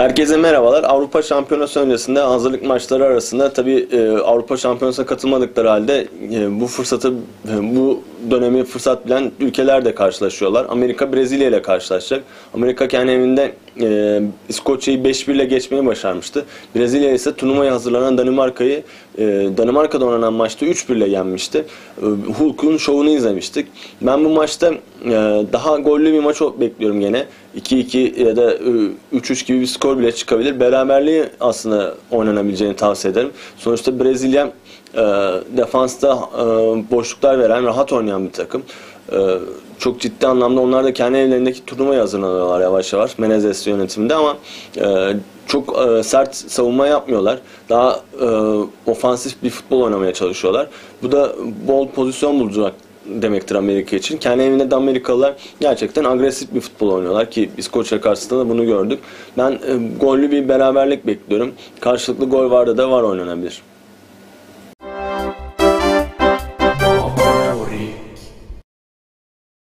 Herkese merhabalar. Avrupa Şampiyonası öncesinde hazırlık maçları arasında tabii e, Avrupa Şampiyonası'na katılmadıkları halde e, bu fırsatı e, bu dönemi fırsat bilen ülkeler de karşılaşıyorlar. Amerika Brezilya ile karşılaşacak. Amerika kendi evinde e, İskoçya'yı 5-1 ile geçmeyi başarmıştı. Brezilya ise turnuvaya hazırlanan Danimarka'yı e, Danimarka'da oynanan maçta 3-1 ile yenmişti. E, Hulk'un şovunu izlemiştik. Ben bu maçta e, daha gollü bir maç bekliyorum gene. 2-2 ya da 3-3 gibi bir skor bile çıkabilir. Beraberliği aslında oynanabileceğini tavsiye ederim. Sonuçta Brezilya e, defansta e, boşluklar veren, rahat oynayan bir takım. E, çok ciddi anlamda onlar da kendi evlerindeki turnuvaya hazırlanıyorlar yavaş yavaş Menezes yönetiminde ama e, çok e, sert savunma yapmıyorlar. Daha e, ofansif bir futbol oynamaya çalışıyorlar. Bu da bol pozisyon bulacak demektir Amerika için. Kendi evinde de Amerikalılar gerçekten agresif bir futbol oynuyorlar ki İskoçya karşısında da bunu gördük. Ben e, gollü bir beraberlik bekliyorum. Karşılıklı gol vardı da var oynanabilir.